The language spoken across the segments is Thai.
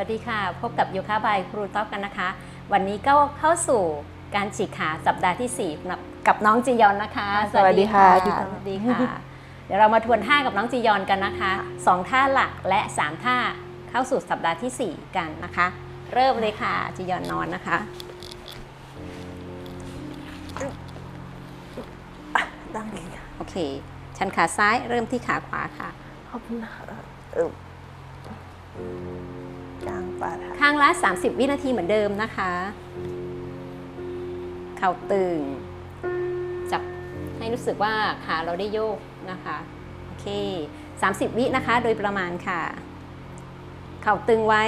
วัสดีค่ะ พบกับโยคะบายครูต๊อกกันนะคะ วันนี้ก็เข้าสู่การฉีกขาสัปดาห์ที่4กับกับน้องจียอนนะคะ สวัสดีค่ะสวัสดีค่ะ เดี๋ยวเรามาทวนท่ากับน้องจียอนกันนะคะสองท่าหลักและ 3 ท่าเข้าสู่สัปดาห์ทีสี่ 4 กันนะคะ เริ่มเลยค่ะจียอนนอนนะคะตั้งดีค่ะโอเค ชันขาซ้ายเริ่มที่ขาขวาค่ะขอบคุณนะคะ เออกลางปาดค่ะ ข้างละ 30 วินาทีเหมือนเดิมนะคะ เข่าตึง จับให้รู้สึกว่าขาเราได้โยกนะคะ โอเค 30 วินะคะ โดยประมาณค่ะ เข่าตึงไว้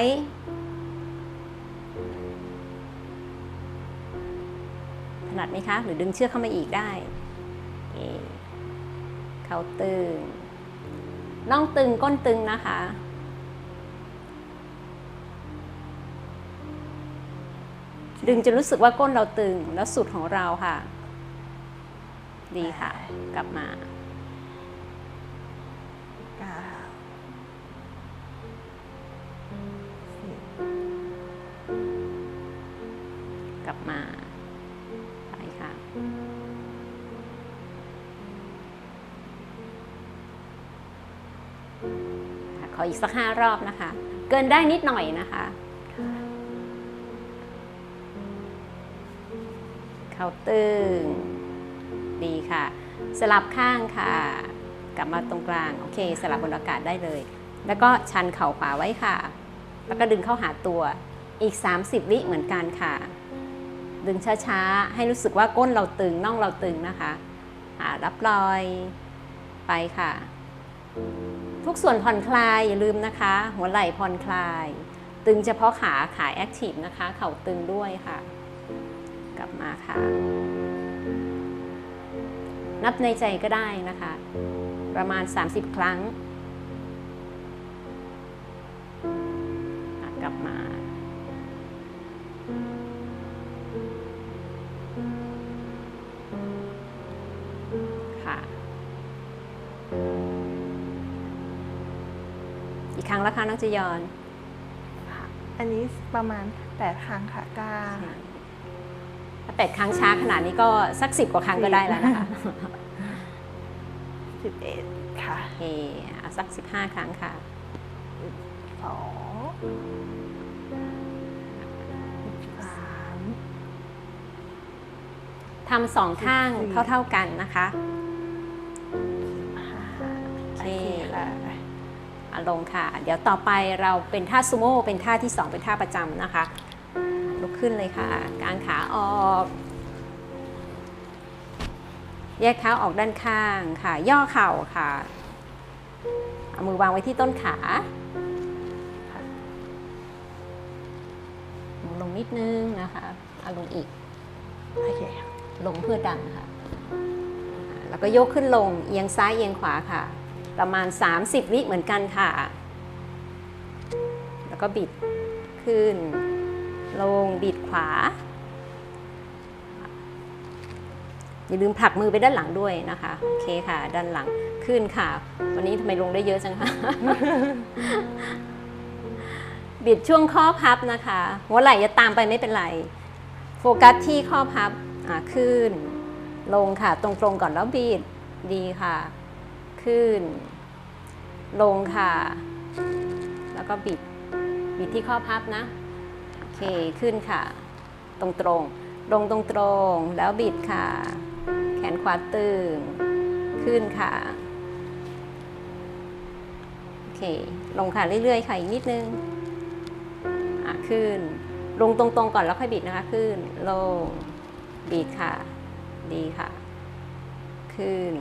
ถนัดไหมคะ หรือดึงเชือกเข้ามาอีกได้เคเข่าตึง น่องตึงก้นตึงนะคะ ดึงจะรู้สึกว่าก้นเราตึงแล้วสุดของเราค่ะ ดีค่ะ กลับมากลับมาไปค่ะขออีกสักห้ารอบนะคะ เกินได้นิดหน่อยนะคะาตึงดีค่ะ สลับข้างค่ะ กลับมาตรงกลาง โอเค สลับบนอากาศได้เลย แล้วก็ชันเข่าขวาไว้ค่ะ แล้วก็ดึงเข้าหาตัวอีก 30 วิเหมือนกันค่ะ ดึงช้าๆ ให้รู้สึกว่าก้นเราตึงน่องเราตึงนะคะหารับรอยไปค่ะ ทุกส่วนผ่อนคลายอย่าลืมนะคะ หัวไหล่ผ่อนคลาย ตึงเฉพาะขาขาแอคทีฟนะคะ เข่าตึงด้วยค่ะ ลับมาค่ะ นับในใจก็ได้นะคะ ประมาณ 30 ครั้งอะกลับมาค่ะอีกครั้งแล้วค่ะน้องจียอนค่ะอันนี้ประมาณแปดครั้งค่ะกลางถ้า แปดครั้งช้าขนาดนี้ก็สักสิบกว่าครั้งก็ได้แล้วนะคะสิบเอ็ดค่ะโอเคเอาสักสิบห้าครั้งค่ะ สองสามทำสองข้างเท่าๆกันนะคะ ห้าโอเค ค่ะอะลงค่ะ เดี๋ยวต่อไปเราเป็นท่าซูโม่เป็นท่าที่สองเป็นท่าประจำนะคะลุก ขึ้นเลยค่ะ กางขาออก แยกเท้าออกด้านข้างค่ะ ย่อเข่าค่ะ เอามือวางไว้ที่ต้นขาลงนิดนึงนะคะเอาลงอีก โอเค ลงเพื่อดันค่ะ แล้วก็ยกขึ้นลง เอียงซ้ายเอียงขวาค่ะ ประมาณ 30 วิเหมือนกันค่ะ แล้วก็บิดขึ้น ลงบิดขวา อย่าลืมผลักมือไปด้านหลังด้วยนะคะ โอเคค่ะ ด้านหลังขึ้นค่ะ วันนี้ทำไมลงได้เยอะจังคะบิดช่วงข้อพับนะคะ หัวไหล่จะตามไปไม่เป็นไร โฟกัสที่ข้อพับขึ้น ลงค่ะ ตรงๆก่อนแล้วบิดดีค่ะ ขึ้น ลงค่ะ แล้วก็บิด บิดที่ข้อพับนะ เคขึ้นค่ะ ตรงๆลงตรงๆแล้วบิดค่ะ แขนขวาตึง ขึ้นค่ะ โอเค ลงค่ะเรื่อยๆค่ะอีกนิดนึง อะ ขึ้น ลงตรงๆก่อนแล้วค่อยบิดนะคะ ขึ้น ลง บิดค่ะ ดีค่ะ ขึ้น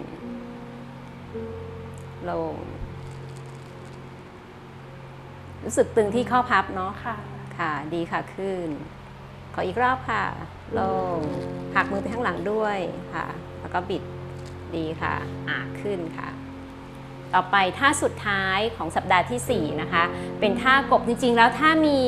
ลง รู้สึกตึงที่ข้อพับเนาะค่ะ ค่ะดีค่ะขึ้น ขออีกรอบค่ะ ลงผลักมือไปข้างหลังด้วยค่ะ แล้วก็บิดดีค่ะอ่าขึ้นค่ะ ต่อไปท่าสุดท้ายของสัปดาห์ที่ 4 นะคะ เป็นท่ากบจริงๆ แล้วถ้ามี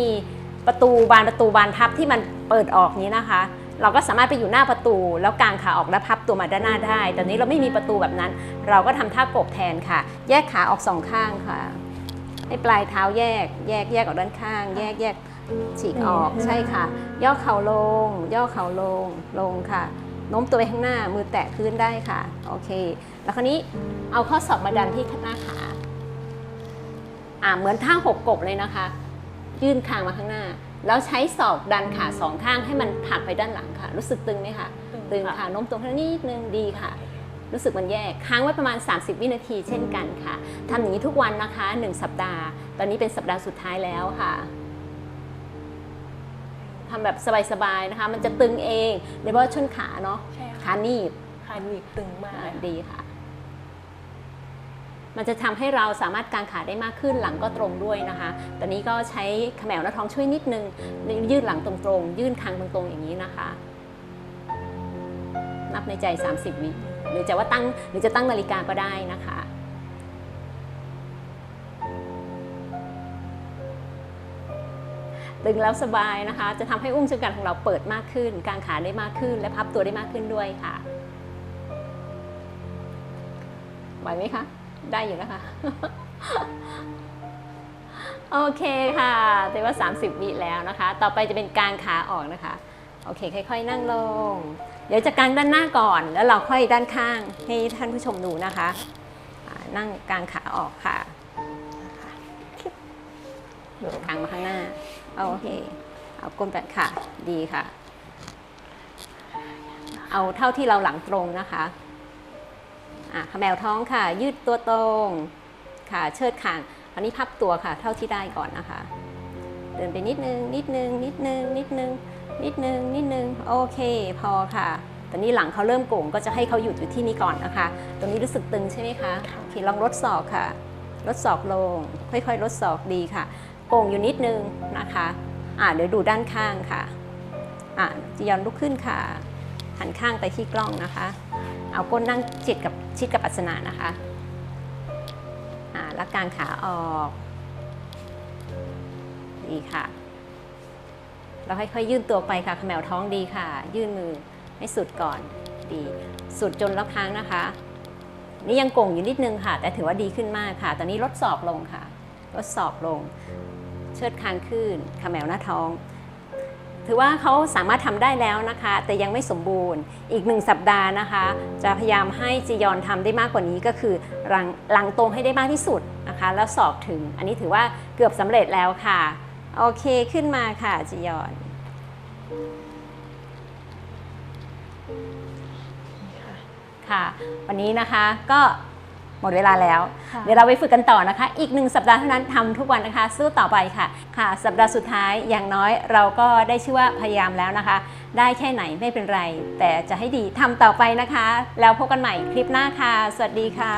ประตูบานประตูบานพับที่มันเปิดออกนี้นะคะ เราก็สามารถไปอยู่หน้าประตู แล้วกางขาออกและพับตัวมาด้านหน้าได้ แต่นี้เราไม่มีประตูแบบนั้น เราก็ทำท่ากบแทนค่ะ แยกขาออกสองข้างค่ะให้ให้ปลายเท้าแยก แยกแยกออกด้านข้าง แยกแยก ฉีกออกใช่ค่ะ ย่อเข่าลง ย่อเข่าลงลงค่ะโน้มตัวไปข้างหน้ามือแตะพื้นได้ค่ะ โอเค แล้วคราวนี้เอาข้อศอกมาดันที่หน้าขาอ่าเหมือนท่าหกกบเลยนะคะ ยื่นคางมาข้างหน้า แล้วใช้ศอกดันขาสองข้างให้มันผลักไปด้านหลังค่ะ รู้สึกตึงไหมคะตึงค่ะโน้มตัวข้างหน้านิดนึงดีค่ะ รู้สึกมันแยกค้างไว้ประมาณ 30 วินาทีเช่นกันค่ะทำอย่างนี้ทุกวันนะคะ 1 สัปดาห์ ตอนนี้เป็นสัปดาห์สุดท้ายแล้วค่ะ ทำแบบสบายๆนะคะ มันจะตึงเองโดยเฉพาะช่วงขาเนาะใช่ค่ะขาหนีบขาหนีบตึงมากอ่าดีค่ะ มันจะทำให้เราสามารถกางขาได้มากขึ้นหลังก็ตรงด้วยนะคะ ตอนนี้ก็ใช้เขมวหน้าท้องช่วยนิดนึงยืดหลังตรงๆ ยื่นคางตรงๆอย่างนี้นะคะ นับในใจ 30 วิหรือจะว่าตั้งหรือจะตั้งนาฬิกาก็ได้นะคะ ตึงแล้วสบายนะคะ จะทำให้อุ้งเชิงกรานของเราเปิดมากขึ้น กางขาได้มากขึ้น และพับตัวได้มากขึ้นด้วยค่ะไหวไหมคะ ได้อยู่นะคะ โอเคค่ะแต่ว่า 30 วิแล้วนะคะ ต่อไปจะเป็นกางขาออกนะคะ โอเค ค่อย ๆ นั่งลง เดี๋ยวจะกางด้านหน้าก่อน แล้วเราค่อยด้านข้างให้ท่านผู้ชมดูนะคะ นั่งกางขาออกค่ะ กางมาข้างหน้าโอเค เอาก้นไปค่ะ ดีค่ะ เอาเท่าที่เราหลังตรงนะคะอะขมวท้องค่ะ ยืดตัวตรงค่ะ เชิดคางอันนี้พับตัวค่ะ เท่าที่ได้ก่อนนะคะ เดินไปนิดนึง นิดนึง นิดนึง นิดนึง นิดนึง นิดนึง โอเค พอค่ะตอนนี้หลังเขาเริ่มโก่งก็จะให้เขาหยุดอยู่ที่นี่ก่อนนะคะ ตรงนี้รู้สึกตึงใช่ไหมคะ โอเค ลองลดศอกค่ะ ลดศอกลง ค่อยๆ ลดศอกดีค่ะ โก่งอยู่นิดนึงนะคะอ่าเดี๋ยวดูด้านข้างค่ะอ่าจียอนลุกขึ้นค่ะ หันข้างไปที่กล้องนะคะ เอาก้นนั่งชิดกับชิดกับอัสนะนะคะอ่าแล้วกางขาออกดีค่ะเราค่อยๆยื่นตัวไปค่ะขมวท้องดีค่ะ ยื่นมือให้สุดก่อนดี สุดจนแล้วค้างนะคะ นี่ยังโก่งอยู่นิดนึงค่ะ แต่ถือว่าดีขึ้นมากค่ะ ตอนนี้ลดศอกลงค่ะลดศอกลง เชิดคางขึ้นขมวหน้าท้อง ถือว่าเขาสามารถทำได้แล้วนะคะ แต่ยังไม่สมบูรณ์อีกหนึ่งสัปดาห์นะคะ จะพยายามให้จียอนทำได้มากกว่านี้ก็คือหลังหลังตรงให้ได้มากที่สุดนะคะ แล้วสอบถึงอันนี้ถือว่าเกือบสำเร็จแล้วค่ะ โอเคขึ้นมาค่ะจียอนค่ะ วันนี้นะคะก็ หมดเวลาแล้วค่ะเดี๋ยวเราไปฝึกกันต่อนะคะ อีกหนึ่งสัปดาห์เท่านั้นทำทุกวันนะคะ สู้ต่อไปค่ะ ค่ะ สัปดาห์สุดท้ายอย่างน้อยเราก็ได้ชื่อว่าพยายามแล้วนะคะ ได้แค่ไหนไม่เป็นไร แต่จะให้ดีทำต่อไปนะคะ แล้วพบกันใหม่คลิปหน้าค่ะ สวัสดีค่ะ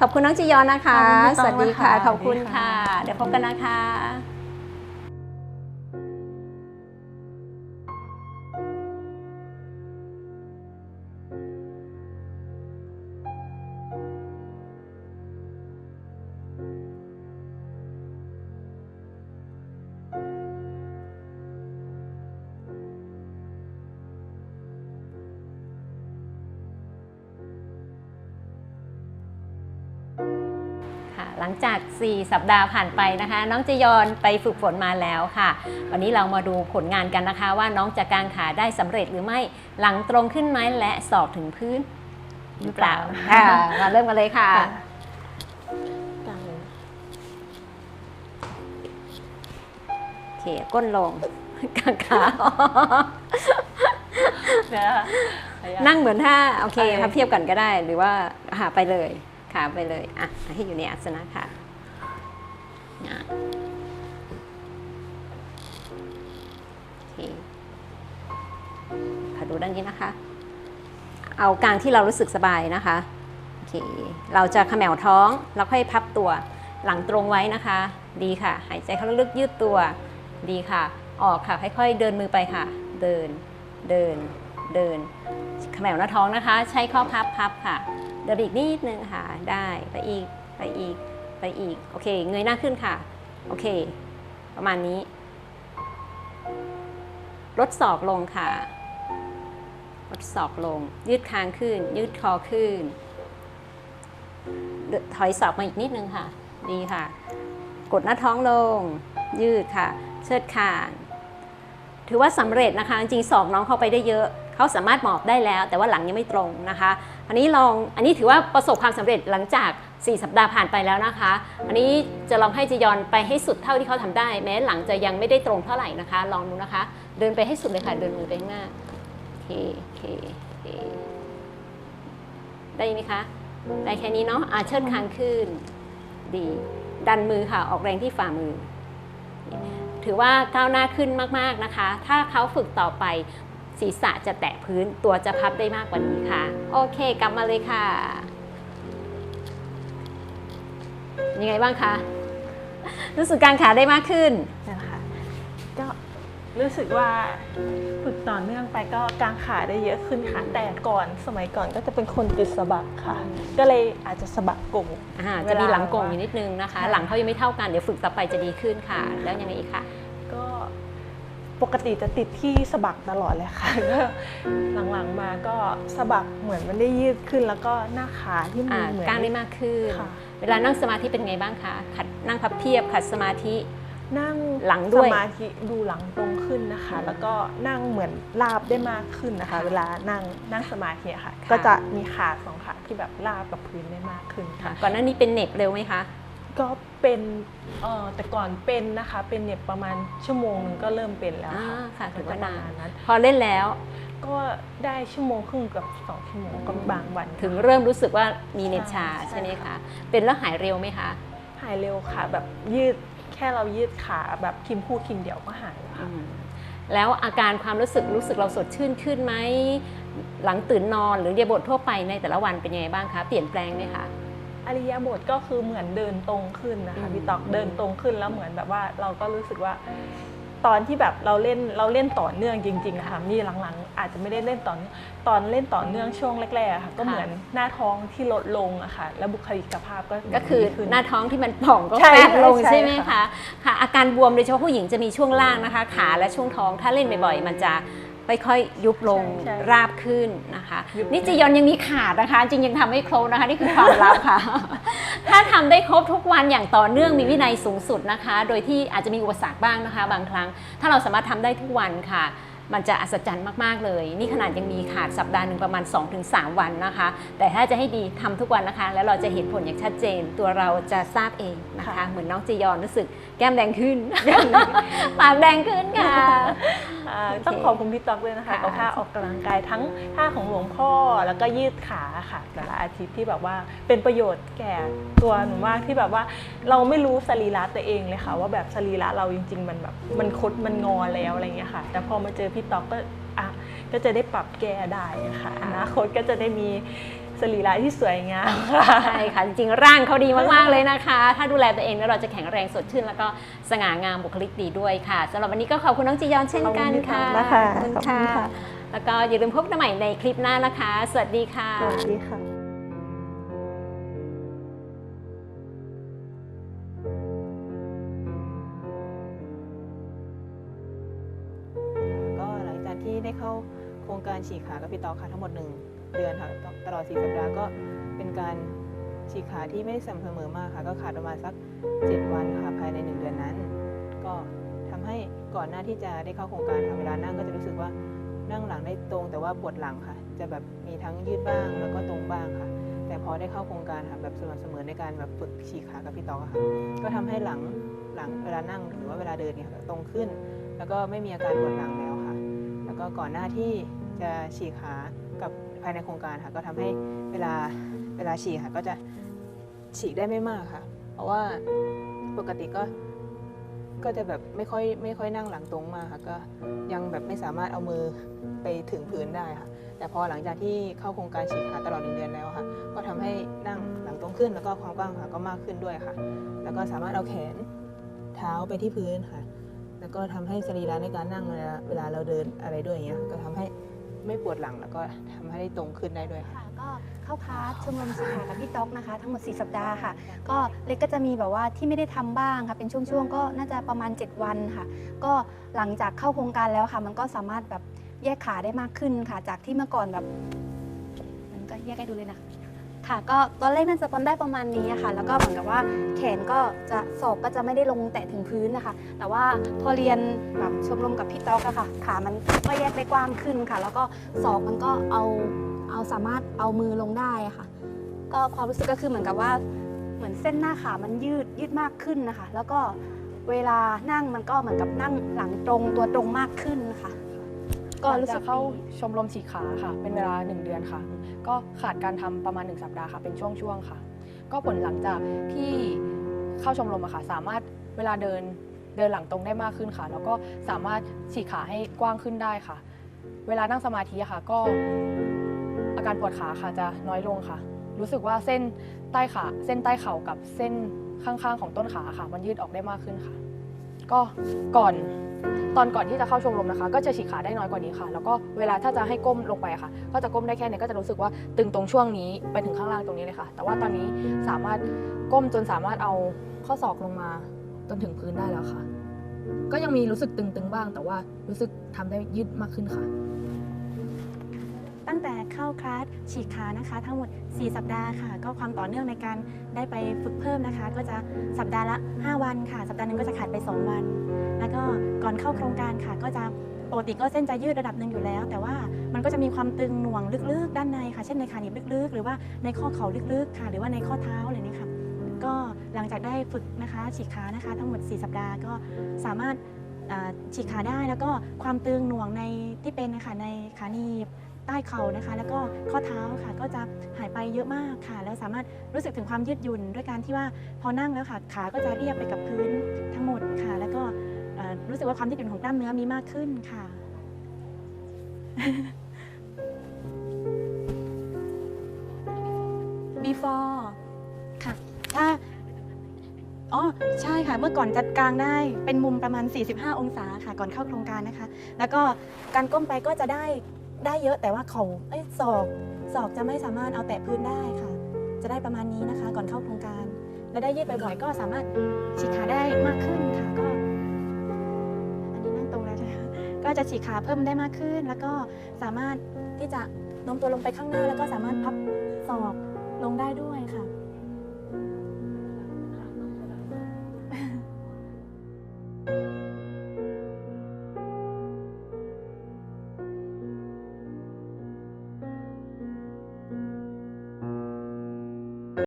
ขอบคุณน้องจียอนนะคะขอบคุณพี่สตองวัสดีค่ะนะคะขอบคุณสวัสดีค่ะค่ะ เดี๋ยวพบกันนะคะ หลังจาก 4 สัปดาห์ผ่านไปนะคะ น้องจียอนไปฝึกฝนมาแล้วค่ะ วันนี้เรามาดูผลงานกันนะคะ ว่าน้องจะกางขาได้สำเร็จหรือไม่หลังตรงขึ้นไหมและสอบถึงพื้นหรือเปล่าค่ะมาเริ่มกันเลยค่ะค่ะกางเลยโอเคก้นลงกางขาเดี๋ยวนะคะนั่งเหมือนท่าโอเคโอเคพับเพียบกันก็ได้หรือว่าหาไปเลย ขาไปเลย อะ ให้อยู่ในอาสนะค่ะอะโอเคขอดูด้านนี้นะคะ เอากลางที่เรารู้สึกสบายนะคะ โอเค เราจะขมวท้องแล้วค่อยพับตัวหลังตรงไว้นะคะ ดีค่ะ หายใจเข้าลึกๆยืดตัว ดีค่ะ ออกค่ะ ค่อยๆ เดินมือไปค่ะ เดิน เดิน เดินขมวหน้าท้องนะคะ ใช้ข้อพับพับค่ะ เดินไปอีกนิดนึงค่ะ ได้ไปอีกไปอีกไปอีก โอเค เงยหน้าขึ้นค่ะ โอเค ประมาณนี้ ลดศอกลงค่ะ ลดศอกลง ยืดคางขึ้น ยืดคอขึ้น ถอยศอกมาอีกนิดนึงค่ะ ดีค่ะ กดหน้าท้องลง ยืดค่ะ เชิดคาง ถือว่าสำเร็จนะคะ จริงๆศอกน้องเข้าไปได้เยอะ เขาสามารถหมอบได้แล้ว แต่ว่าหลังยังไม่ตรงนะคะ อันนี้ลองอันนี้ถือว่าประสบความสำเร็จหลังจาก 4 สัปดาห์ผ่านไปแล้วนะคะ อันนี้จะลองให้จียอนไปให้สุดเท่าที่เขาทำได้ แม้หลังจะยังไม่ได้ตรงเท่าไหร่นะคะ ลองดูนะคะ เดินไปให้สุดเลยค่ะ เดินมือไปข้างหน้าโอเคโอเคโอเคได้ไหมคะได้แค่นี้เนาะอาเชิดคางขึ้น ดี ดันมือค่ะ ออกแรงที่ฝ่ามือ ถือว่าก้าวหน้าขึ้นมาก ๆ นะคะ ถ้าเขาฝึกต่อไป ศีรษะจะแตะพื้นตัวจะพับได้มากกว่านี้ค่ะ โอเคกลับมาเลยค่ะ ยังไงบ้างคะ รู้สึกการขาได้มากขึ้นนั่นแหละค่ะก็รู้สึกว่าฝึกต่อเนื่องไปก็กางขาได้เยอะขึ้นค่ะแต่ก่อนสมัยก่อนก็จะเป็นคนติดสะบักค่ะ ก็เลยอาจจะสะบักโก่งอ่าเวลาจะมีหลังโก่งอยู่นิดนึงนะคะค่ะหลังเขายังไม่เท่ากันเดี๋ยวฝึกต่อไปจะดีขึ้นค่ะ แล้วยังไงอีกคะก็ ปกติจะติดที่สะบักตลอดเลยค่ะก็หลังๆมาก็สะบักเหมือนมันได้ยืดขึ้น แล้วก็หน้าขาที่มือ่าอเหมือนกล้างได้มากขึ้นค่ะเวลานั่งสมาธิเป็นไงบ้างคะขัดนั่งพับเพียบขัดสมาธินั่งหลังด้วยสมาธิดูหลังตรงขึ้นนะคะ แล้วก็นั่งเหมือนราบได้มากขึ้นนะคะค่ะเวลานั่งนั่งสมาธิอะค่ะค่ะ ก็จะมีขาสองขาที่แบบราบกับพื้นได้มากขึ้นค่ะก่อนหน้านี้เป็นเหน็บเร็วไหมคะ ก็เป็นเอ่อแต่ก่อนเป็นนะคะ เป็นเนี่ยประมาณชั่วโมงหนึงก็เริ่มเป็นแล้วอ่าค่ะค่ะถือว่านานประมณนั้น พอเล่นแล้วก็ได้ชั่วโมงครึ่งกับสองชั่วโมงก็บางวันถึงเริ่มรู้สึกว่ามีเนตชาใช่ใช่ไหมค่ะคะเป็นแล้วหายเร็วไหมคะหายเร็วค่ะ แบบยืดแค่เรายืดขาแบบคิมคู่คิมเดียวก็หายแล้วอืค่ะมแล้วอาการความรู้สึกรู้สึกเราสดชื่นขึ้นไหมหลังตื่นนอนหรือเรียบททั่วไปในแต่ละวันเป็นยังไงบ้างคะเปลี่ยนแปลงไหมคะ อริยบทก็คือเหมือนเดินตรงขึ้นนะคะอืมพี่ตอกเดินตรงขึ้นแล้วเหมือนแบบว่าเราก็รู้สึกว่า ตอนที่แบบเราเล่นเราเล่นต่อเนื่องจริงๆอะค่ะนี่หลังๆ อาจจะไม่ได้เล่นต่อเนื่องตอนเล่นต่อเนื่องช่วงแรกๆอะค่ะ ก็เหมือนหน้าท้องที่ลดลงอะค่ะแล้วบุคลิกภาพก็ก็คือดีขึ้นหน้าท้องที่มันป่องก็ใช่แฟบลงใช่ใช่ไหมค่ะคะค่ะอาการบวมโดยเฉพาะผู้หญิงจะมีช่วงล่างนะคะ ขาและช่วงท้องถ้าเล่นบ่อยๆมันจะ ค่อยๆยุบลงใช่ใช่ราบขึ้นนะคะ ยุบ นี่จียอนยังมีขาดนะคะ จริงยังทำไม่ครบนะคะนี่คือความลับค่ะ ถ้าทำได้ครบทุกวันอย่างต่อเนื่องมีวินัยสูงสุดนะคะ โดยที่อาจจะมีอุปสรรคบ้างนะคะ บางครั้ง ถ้าเราสามารถทำได้ทุกวันค่ะ มันจะอัศจรรย์มากๆเลย นี่ขนาดยังมีขาดสัปดาห์หนึ่งประมาณ 2-3 วันนะคะ แต่ถ้าจะให้ดีทำทุกวันนะคะ แล้วเราจะเห็นผลอย่างชัดเจน ตัวเราจะทราบเองนะคะค่ะเหมือนน้องจียอนรู้สึกแก้มแดงขึ้น ปากแดงขึ้นค่ะอ่าโอเค ต้องขอบคุณพี่ต๊อกด้วยนะคะค่ะกับท่าออกกำลังกายทั้งท่าของหลวงพ่อแล้วก็ยืดขาค่ะแต่ละอาทิตย์ที่แบบว่าเป็นประโยชน์แก่ตัวหนูมากที่แบบว่า เราไม่รู้สรีระตัวเองเลยค่ะ ว่าแบบสรีระเราจริง ๆ มันแบบมันคดมันงอแล้วอะไรเงี้ยค่ะ แต่พอมาเจอพี่ต๊อกก็อะก็จะได้ปรับแก้ได้ค่ะอนาคตก็จะได้มี สรีระที่สวยงามค่ะใช่ค่ะ จริงๆ ร่างเขาดีมากๆเลยนะคะ ถ้าดูแลตัวเองแล้วเราจะแข็งแรงสดชื่น แล้วก็สง่างามบุคลิกดีด้วยค่ะสำหรับวันนี้ก็ขอบคุณน้องจียอนเช่นกันค่ะขอบคุณนะคะขอบคุณขอบคุณค่ะค่ะแล้วก็อย่าลืมพบกันใหม่ในคลิปหน้านะคะ สวัสดีค่ะสวัสดีค่ะก็หลังจากที่ได้เข้าโครงการฉีกขากับพี่ต๊อกค่ะทั้งหมด1 เดือนค่ะตลอด 4 สัปดาห์ก็เป็นการฉีกขาที่ไม่ได้สม่ำเสมอมากค่ะ ก็ขาดประมาณสัก 7 วันค่ะภายใน 1 เดือนนั้น ก็ทำให้ก่อนหน้าที่จะได้เข้าโครงการค่ะเวลานั่งก็จะรู้สึกว่านั่งหลังได้ตรงแต่ว่าปวดหลังค่ะ จะแบบมีทั้งยืดบ้างแล้วก็ตรงบ้างค่ะ แต่พอได้เข้าโครงการค่ะแบบสม่ำเสมอในการแบบฝึกฉีกขากับพี่ต๊อกค่ะ ก็ทำให้หลังหลังเวลานั่งหรือว่าเวลาเดินเนี่ยตรงขึ้น แล้วก็ไม่มีอาการปวดหลังแล้วค่ะ แล้วก็ก่อนหน้าที่จะฉีกขากับ ภายในโครงการค่ะก็ทำให้เวลาเวลาฉีกค่ะก็จะฉีกได้ไม่มากค่ะ เพราะว่าปกติก็ก็จะแบบไม่ค่อยไม่ค่อยนั่งหลังตรงมากค่ะก็ยังแบบไม่สามารถเอามือไปถึงพื้นได้ค่ะ แต่พอหลังจากที่เข้าโครงการฉีกขาตลอดหนึ่งเดือนแล้วค่ะ ก็ทำให้นั่งหลังตรงขึ้นแล้วก็ความกว้างขาก็มากขึ้นด้วยค่ะ แล้วก็สามารถเอาแขนเท้าไปที่พื้นค่ะ แล้วก็ทำให้สรีระในการนั่งเวลาเวลาเราเดินอะไรด้วยอย่างเงี้ยก็ทำให้ ไม่ปวดหลังแล้วก็ทำให้ได้ตรงขึ้นได้ด้วยค่ะ ค่ะก็เข้าคลาสชมรมสีขากับพี่ต๊อกนะคะ ทั้งหมด 4 สัปดาห์ค่ะ ก็เล็กก็จะมีแบบว่าที่ไม่ได้ทำบ้างค่ะ เป็นช่วงๆ ก็น่าจะประมาณ 7 วันค่ะ ก็หลังจากเข้าโครงการแล้วค่ะ มันก็สามารถแบบแยกขาได้มากขึ้นค่ะ จากที่เมื่อก่อนแบบ มันก็แยกให้ดูเลยนะคะ ค่ะ ก็ตอนแรกน่าจะทำได้ประมาณนี้ค่ะ แล้วก็เหมือนกับว่าแขนก็จะศอกก็จะไม่ได้ลงแตะถึงพื้นนะคะ แต่ว่าพอเรียนแบบชมรมกับพี่ต๊อกอะค่ะ ขามันก็แยกได้กว้างขึ้นค่ะ แล้วก็ศอกมันก็เอาเอาสามารถเอามือลงได้ค่ะ ก็ความรู้สึกก็คือเหมือนกับว่า เหมือนเส้นหน้าขามันยืดยืดมากขึ้นนะคะ แล้วก็เวลานั่งมันก็เหมือนกับนั่งหลังตรงตัวตรงมากขึ้นค่ะ ก็รู้สึกหลังจากเข้าดีชมรมฉีกขาค่ะ เป็นเวลา 1 เดือนค่ะ ก็ขาดการทำประมาณ 1 สัปดาห์ค่ะ เป็นช่วงๆค่ะ ก็ผลหลังจากที่เข้าชมรมอะค่ะ สามารถเวลาเดินเดินหลังตรงได้มากขึ้นค่ะ แล้วก็สามารถฉีกขาให้กว้างขึ้นได้ค่ะ เวลานั่งสมาธิอะค่ะ ก็อาการปวดขาค่ะจะน้อยลงค่ะ รู้สึกว่าเส้นใต้ขาเส้นใต้เข่ากับเส้นข้างๆ ของต้นขาค่ะ มันยืดออกได้มากขึ้นค่ะ ก็ก่อนตอนก่อนที่จะเข้าชมรมนะคะ ก็จะฉีกขาได้น้อยกว่านี้ค่ะ แล้วก็เวลาถ้าจะให้ก้มลงไปค่ะ ก็จะก้มได้แค่นี้ก็จะรู้สึกว่าตึงตรงช่วงนี้ไปถึงข้างล่างตรงนี้เลยค่ะ แต่ว่าตอนนี้สามารถก้มจนสามารถเอาข้อศอกลงมาจนถึงพื้นได้แล้วค่ะ ก็ยังมีรู้สึกตึงๆบ้าง แต่ว่ารู้สึกทำได้ยืดมากขึ้นค่ะ ตั้งแต่เข้าคลาสฉีกขานะคะ ทั้งหมด 4 สัปดาห์ค่ะ ก็ความต่อเนื่องในการได้ไปฝึกเพิ่มนะคะ ก็จะสัปดาห์ละ 5 วันค่ะ สัปดาห์หนึ่งก็จะขาดไป 2 วัน แล้วก็ก่อนเข้าโครงการค่ะ ก็จะปกติก็เส้นจะยืดระดับหนึ่งอยู่แล้ว แต่ว่ามันก็จะมีความตึงหน่วงลึกๆ ด้านในค่ะ เช่นในขาหนีบลึกๆ หรือว่าในข้อเข่าลึกๆ ค่ะ หรือว่าในข้อเท้าอะไรนี้ค่ะก็หลังจากได้ฝึกนะคะฉีกขานะคะทั้งหมด 4 สัปดาห์ก็สามารถอ่าฉีกขาได้แล้วก็ความตึงหน่วงในที่เป็นนะคะในขาหนีบ ใต้เข่านะคะ แล้วก็ข้อเท้าค่ะก็จะหายไปเยอะมากค่ะ แล้วสามารถรู้สึกถึงความยืดหยุ่นด้วยการที่ว่าพอนั่งแล้วค่ะขาก็จะเรียบไปกับพื้นทั้งหมดค่ะ แล้วก็เอ่อรู้สึกว่าความยืดหยุ่นของกล้ามเนื้อมีมากขึ้นค่ะ before ค่ะ ถ้า อ๋อ ใช่ค่ะ เมื่อก่อนจัดกลางได้ เป็นมุมประมาณ 45 องศาค่ะ ก่อนเข้าโครงการนะคะ แล้วก็การก้มไปก็จะได้ ได้เยอะแต่ว่าเขาเอ้ยศอกศอกจะไม่สามารถเอาแตะพื้นได้ค่ะ จะได้ประมาณนี้นะคะ ก่อนเข้าโครงการ และได้ยืดบ่อยๆก็สามารถฉีกขาได้มากขึ้นค่ะก็ อันนี้นั่งตรงแล้วใช่ไหมคะก็จะฉีกขาเพิ่มได้มากขึ้น แล้วก็สามารถที่จะโน้มตัวลงไปข้างหน้า แล้วก็สามารถพับศอกลงได้ด้วยค่ะ